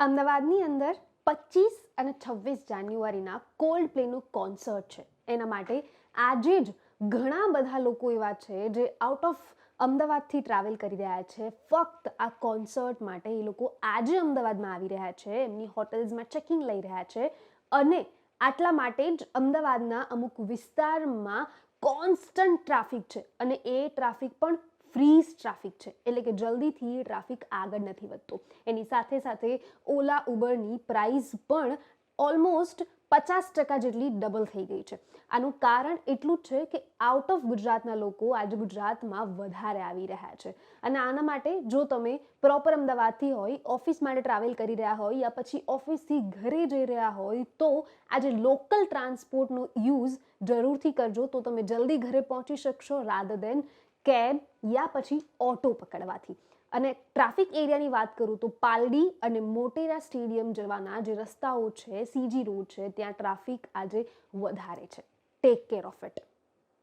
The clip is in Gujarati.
અમદાવાદની અંદર પચીસ અને છવ્વીસ જાન્યુઆરીના કોલ્ડ પ્લેનું કોન્સર્ટ છે. એના માટે આજે જ ઘણા બધા લોકો એવા છે જે આઉટ ઓફ અમદાવાદથી ટ્રાવેલ કરી રહ્યા છે. ફક્ત આ કોન્સર્ટ માટે એ લોકો આજે અમદાવાદમાં આવી રહ્યા છે. એમની હોટેલ્સમાં ચેકિંગ લઈ રહ્યા છે. અને આટલા માટે જ અમદાવાદના અમુક વિસ્તારમાં કોન્સ્ટન્ટ ટ્રાફિક છે. અને એ ટ્રાફિક પણ ફ્રીઝ ટ્રાફિક છે. એટલે કે જલ્દીથી ટ્રાફિક આગળ નથી વધતો. એની સાથે સાથે ઓલા ઉબરની પ્રાઇસ પણ ઓલમોસ્ટ પચાસ ટકા જેટલી ડબલ થઈ ગઈ છે. આનું કારણ એટલું જ છે કે આઉટ ઓફ ગુજરાતના લોકો આજે ગુજરાતમાં વધારે આવી રહ્યા છે. અને આના માટે જો તમે પ્રોપર અમદાવાદથી હોય ઓફિસ માટે ટ્રાવેલ કરી રહ્યા હોય યા પછી ઓફિસથી ઘરે જઈ રહ્યા હોય તો આજે લોકલ ટ્રાન્સપોર્ટનો યુઝ જરૂરથી કરજો તો તમે જલ્દી ઘરે પહોંચી શકશો રાધર દેન કેબ યા પછી ઓટો પકડવાથી. અને ટ્રાફિક એરિયાની વાત કરું તો પાલડી અને મોટેરા સ્ટેડિયમ જવાના જે રસ્તાઓ છે, સીજી રોડ છે, ત્યાં ટ્રાફિક આજે વધારે છે. Take care of it